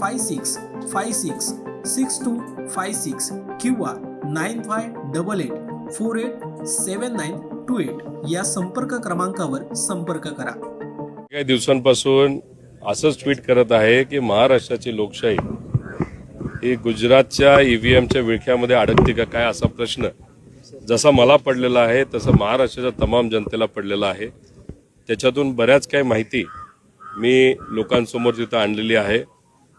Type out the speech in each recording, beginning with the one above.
five six five six six two five six किंवा nine five double eight four eight seven nine two eight या संपर्क क्रमांकावर संपर्क करा. काही दिवसांपासून असंच ट्विट करत आहे की महाराष्ट्राची लोकशाही ही गुजरातच्या ईव्हीएमच्या विळख्यामध्ये अडकते का काय असा प्रश्न जसा मला पडलेला आहे तसं महाराष्ट्राच्या तमाम जनतेला पडलेला आहे. त्याच्यातून बऱ्याच काही माहिती मी लोकांसमोर तिथं आणलेली आहे.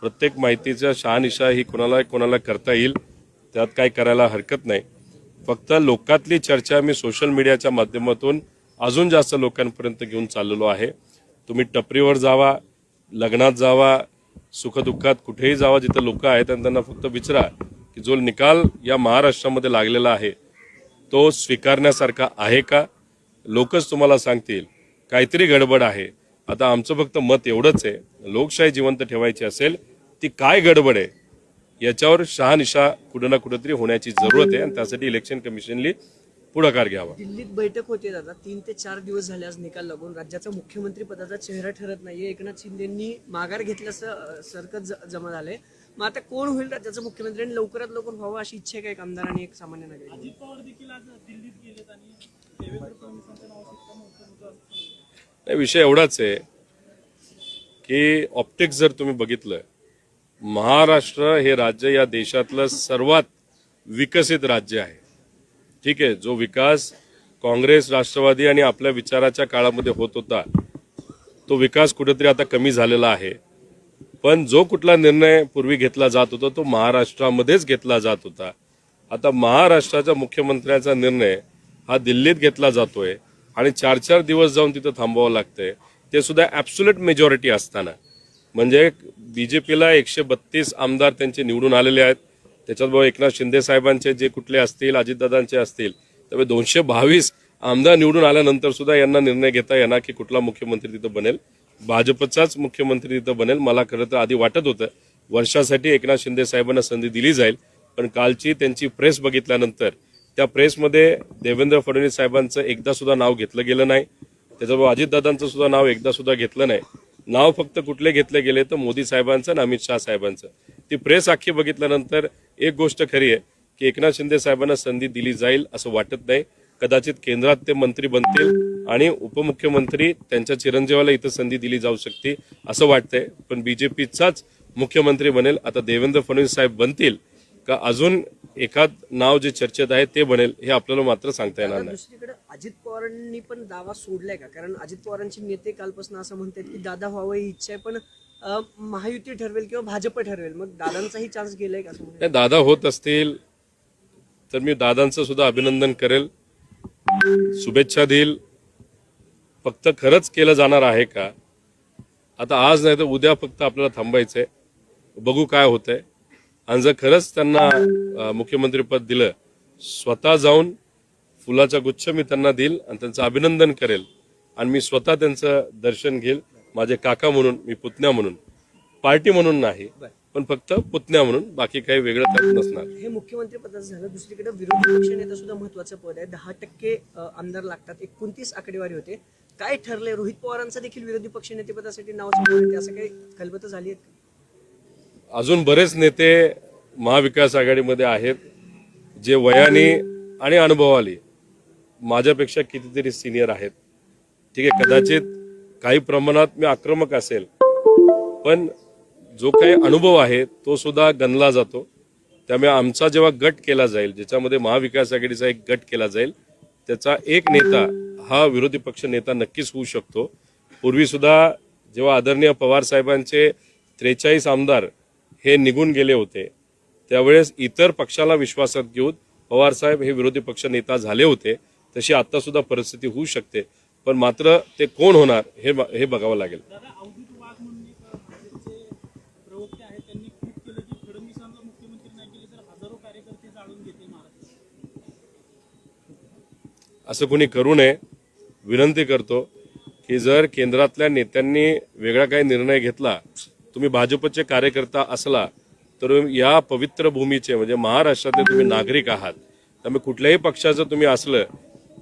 प्रत्येक माहितीचा शहानिशा ही कोणाला कोणाला करता येईल त्यात काय करायला हरकत नाही. फक्त लोकातली चर्चा मी सोशल मीडियाच्या माध्यमातून अजून जास्त लोकांपर्यंत घेऊन चाललेलो आहे. तुम्ही टपरीवर जावा लग्नात जावा सुखदुःखात कुठेही जावा जिथं लोक आहेत आणि त्यांना फक्त विचारा की जो निकाल या महाराष्ट्रामध्ये लागलेला आहे तो स्वीकारण्यासारखा आहे का? लोकच तुम्हाला सांगतील काहीतरी गडबड आहे. आता आमचं फक्त मत एवढंच आहे. लोकशाही जिवंत ठेवायची असेल ती काय गडबड आहे याच्यावर शहानिशा कुठं ना कुठंतरी होण्याची जरूरत आहे आणि त्यासाठी इलेक्शन कमिशननी पुढाकार घ्यावा. दिल्लीत बैठक होते दादा. तीन ते चार दिवस झाले आज निकाल लागून. राज्याचा मुख्यमंत्री पदाचा चेहरा ठरत नाहीये. एकनाथ शिंदेंनी माघार घेतल्याचं अं, सरकत जमा झालंय मग आता कोण होईल राज्याचा मुख्यमंत्री आणि लवकरात लवकर व्हावं अशी इच्छा आहे आमदार आणि एक सामान्य नागरिक? नाही विषय एवढाच आहे की ऑप्टिक्स जर तुम्ही बघितलं महाराष्ट्र हे राज्य या देशातलं सर्वात विकसित राज्य आहे. ठीक आहे जो विकास काँग्रेस राष्ट्रवादी आणि आपल्या विचाराच्या काळामध्ये होत होता तो विकास कुठेतरी आता कमी झालेला आहे. पण जो कुठला निर्णय पूर्वी घेतला जात होता तो महाराष्ट्रामध्येच घेतला जात होता. आता महाराष्ट्राच्या मुख्यमंत्र्याचा निर्णय हा दिल्लीत घेतला जातोय. आणि चार चार दिवस जाऊन तिथं थांबावं लागतंय. ते सुद्धा ॲब्सुलेट मेजॉरिटी असताना. म्हणजे बीजेपीला एकशे बत्तीस आमदार त्यांचे निवडून आलेले आहेत. त्याच्यात एकनाथ शिंदे साहेबांचे जे कुठले असतील अजितदादांचे असतील त्यामुळे दोनशे बावीस आमदार निवडून आल्यानंतर सुद्धा यांना निर्णय घेता येणार की कुठला मुख्यमंत्री तिथं बनेल. भाजपचाच मुख्यमंत्री तिथं बनेल. मला खरं तर आधी वाटत होतं वर्षासाठी एकनाथ शिंदे साहेबांना संधी दिली जाईल. पण कालची त्यांची प्रेस बघितल्यानंतर त्या प्रेसमध्ये देवेंद्र फडणवीस साहेबांचं एकदा सुद्धा नाव घेतलं गेलं नाही. त्याच्याबरोबर अजितदादांचं सुद्धा नाव एकदा सुद्धा घेतलं नाही. नाव फक्त कुठले घेतले गेले तर मोदी साहेबांचं आणि अमित शहा साहेबांचं. ती प्रेस अख्खी बघितल्यानंतर एक गोष्ट खरी आहे की एकनाथ शिंदे साहेबांना संधी दिली जाईल असं वाटत नाही. कदाचित केंद्रात ते मंत्री बनतील आणि उपमुख्यमंत्री त्यांच्या चिरंजीवाला इथं संधी दिली जाऊ शकते असं वाटतंय. पण बीजेपीचाच मुख्यमंत्री बनेल. आता देवेंद्र फडणवीस साहेब बनतील का? अजून एखाद नाव जे चर्चेत आहे ते बनेल हे आपल्याला मात्र सांगता येणार नाही. दुसरीकडे अजित पवारांनी पण दावा सोडलाय का? कारण अजित पवारांचे नेते कालपासून असं म्हणतात की दादा व्हावं ही इच्छा आहे पण महायुती ठरवेल किंवा भाजप ठरवेल. मग दादांचाही चान्स गेलाय का. नाही दादा होत असतील तर मी दादांचं सुद्धा अभिनंदन करेल. शुभेच्छा देईल. फक्त खरंच केलं जाणार आहे का? आता आज नाही तर उद्या फक्त आपल्याला थांबायचंय. बघू काय होतंय. आणि जर खरंच त्यांना मुख्यमंत्रीपद दिलं स्वतः जाऊन फुलाचा गुच्छ मी त्यांना देईल आणि त्यांचं अभिनंदन करेल आणि मी स्वतः त्यांचं दर्शन घेईल माझे काका म्हणून मी पुतण्या म्हणून. पार्टी म्हणून नाही पण फक्त पुतण्या म्हणून बाकी काही वेगळं त्यात नसणार. हे मुख्यमंत्री पदाचं झालं दुसरीकडे विरोधी पक्षनेता सुद्धा महत्वाचं पद आहे. दहा टक्के आमदार लागतात. एकोणतीस आकडेवारी होते. काय ठरलंय? रोहित पवारांचं देखील विरोधी पक्षनेते पदासाठी नाव येते असं काही खलबत झाली आहेत? अजून बरेच नेते महाविकास आघाडीमध्ये आहेत जे वयाने आणि अनुभवाली माझ्यापेक्षा कितीतरी सिनियर आहेत. ठीक आहे कदाचित काही प्रमाणात मी आक्रमक असेल पण जो काही अनुभव आहे तो सुद्धा गणला जातो. त्यामुळे आमचा जेव्हा गट केला जाईल ज्याच्यामध्ये महाविकास आघाडीचा एक गट केला जाईल त्याचा एक नेता हा विरोधी पक्ष नेता नक्कीच होऊ शकतो. पूर्वी सुद्धा जेव्हा आदरणीय पवार साहेबांचे त्रेचाळीस आमदार हे निघून गेले होते. त्यावेळेस इतर पक्षाला विश्वासात घेऊन पवार साहेब हे विरोधी पक्ष नेता झाले होते. तशी आता सुद्धा परिस्थिती होऊ शकते. पण मात्र ते कोण होणार हे हे बघावं लागेल. असं कोणी करू नये. विनंती करतो की जर केंद्रातल्या नेत्यांनी वेगळा काही निर्णय घेतला तुम्ही भाजपचे कार्यकर्ता असला तर या पवित्र भूमीचे म्हणजे महाराष्ट्रातले तुम्ही नागरिक आहात. त्यामुळे कुठल्याही पक्षाचं तुम्ही असलं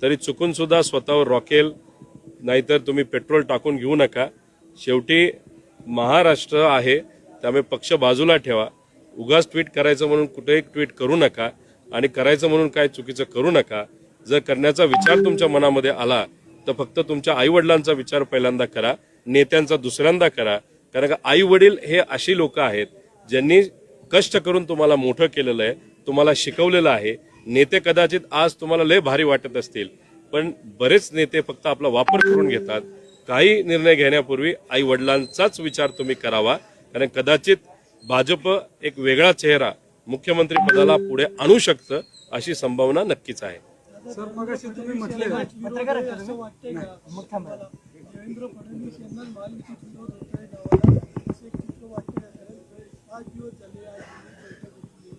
तरी चुकून सुद्धा स्वतःवर रॉकेल नाहीतर तुम्ही पेट्रोल टाकून घेऊ नका. शेवटी महाराष्ट्र आहे त्यामुळे पक्ष बाजूला ठेवा. उगाच ट्विट करायचं म्हणून कुठेही ट्विट करू नका आणि करायचं म्हणून काय चुकीचं करू नका. जर करण्याचा विचार तुमच्या मनामध्ये आला तर फक्त तुमच्या आईवडिलांचा विचार पहिल्यांदा करा नेत्यांचा दुसऱ्यांदा करा. कारण का आई वडील हे अशी लोक आहेत ज्यांनी कष्ट करून तुम्हाला मोठं केलेलं आहे तुम्हाला शिकवलेलं आहे. नेते कदाचित आज तुम्हाला लय भारी वाटत असतील पण बरेच नेते फक्त आपला वापर करून घेतात. काही निर्णय घेण्यापूर्वी आई वडिलांचाच विचार तुम्ही करावा कारण कदाचित भाजप एक वेगळा चेहरा मुख्यमंत्री पदाला पुढे आणू शकतं अशी संभावना नक्कीच आहे. सर मग तुम्ही म्हटले असं वाटतंय का देवेंद्र फडणवीस यांना महायुतीत विरोध होत आहे गावाला असं एक चित्र वाटतं का कारण पाच दिवस झाले आज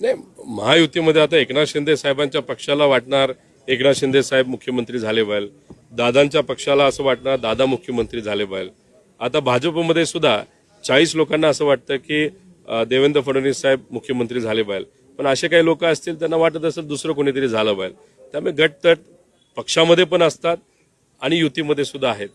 नाही महायुतीमध्ये आता एकनाथ शिंदे साहेबांच्या पक्षाला वाटणार एकनाथ शिंदे साहेब मुख्यमंत्री झाले पाहिजे दादांच्या पक्षाला असं वाटणार दादा मुख्यमंत्री झाले पाहिजे आता भाजपमध्ये सुद्धा चाळीस लोकांना असं वाटतं की देवेंद्र फडणवीस साहेब मुख्यमंत्री झाले पाहिजे पण असे काही लोक असतील त्यांना वाटत असेल दुसरं कोणीतरी झालं पाहिजे त्यामुळे गटतट पक्षामध्ये पण असतात आणि युतीमध्ये सुद्धा आहेत.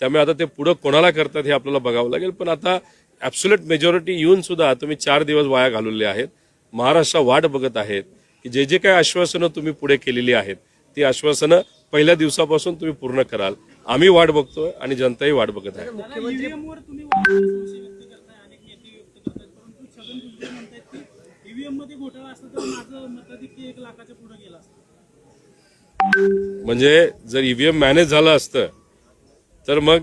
त्यामुळे आता ते पुढं कोणाला करतात हे आपल्याला बघावं लागेल. पण आता ॲब्सुलेट मेजॉरिटी येऊन सुद्धा तुम्ही चार दिवस वाया घालवले आहेत. महाराष्ट्र वाट बघत आहेत की जे जे काही आश्वासनं तुम्ही पुढे केलेली आहेत ती आश्वासनं पहिल्या दिवसापासून तुम्ही पूर्ण कराल. आम्ही वाट बघतोय आणि जनताही वाट बघत आहे. दादा ईव्हीएम वर तुम्ही वारंवार संशय व्यक्त करताय अनेक नेते व्यक्त करतायत परंतु छगन भुजबळ म्हणतायत की ईव्हीएममध्ये घोटाळा असता तर माझं मताधिक्य एक लाखाच्या पुढे गेलं असतं. म्हणजे जर ईव्हीएम मॅनेज झालं असतं तर मग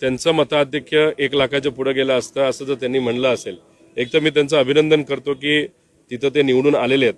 त्यांचं मताधिक्य एक लाखाच्या पुढे गेलं असतं असं जर त्यांनी म्हणलं असेल. एक तर मी त्यांचं अभिनंदन करतो की तिथं ते निवडून आलेले आहेत.